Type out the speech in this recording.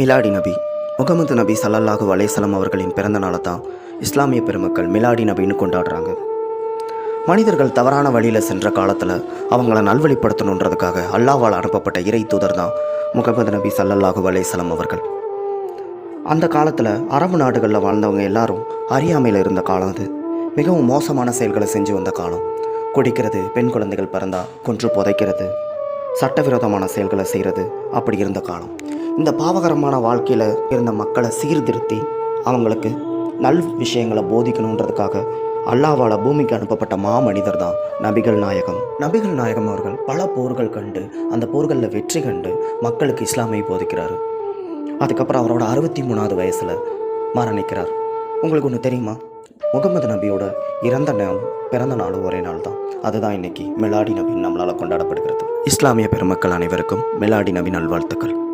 மிலாடி நபி. முகமது நபி சல்லல்லாஹு அலைஹிஸ்ஸலாம் அவர்களின் பிறந்த நாளை தான் இஸ்லாமிய பெருமக்கள் மிலாடி நபின்னு கொண்டாடுறாங்க. மனிதர்கள் தவறான வழியில் சென்ற காலத்தில் அவங்கள நல்வழிப்படுத்தணுன்றதுக்காக அல்லாவால் அனுப்பப்பட்ட இறை தூதர் தான் முகமது நபி சல்லல்லாஹு அலைஹிஸ்ஸலாம் அவர்கள். அந்த காலத்தில் அரபு நாடுகளில் வாழ்ந்தவங்க எல்லாரும் அறியாமையில் இருந்த காலம் அது. மிகவும் மோசமான செயல்களை செஞ்சு வந்த காலம். குடிக்கிறது பெண் குழந்தைகள் பிறந்தா கொன்று புதைக்கிறது சட்டவிரோதமான செயல்களை செய்கிறது அப்படி இருந்த காலம். இந்த பாவகரமான வாழ்க்கையில் இருந்த மக்களை சீர்திருத்தி அவங்களுக்கு நல் விஷயங்களை போதிக்கணுன்றதுக்காக அல்லாவால் பூமிக்கு அனுப்பப்பட்ட மாமனிதர் தான் நபிகள் நாயகம். நபிகள் நாயகம் அவர்கள் பல போர்கள் கண்டு அந்த போர்களில் வெற்றி கண்டு மக்களுக்கு இஸ்லாமை போதிக்கிறார். அதுக்கப்புறம் அவரோட அறுபத்தி மூணாவது வயசில் மரணிக்கிறார். உங்களுக்கு ஒன்று தெரியுமா? முகமது நபியோட இறந்த நாளும் பிறந்த நாளும் ஒரே நாள் தான் அதுதான் இன்னைக்கு மிலாடி நபி நம்மளால் கொண்டாடப்படுகிறது. இஸ்லாமிய பெருமக்கள் அனைவருக்கும் மிலாடி நபி நல்வாழ்த்துக்கள்.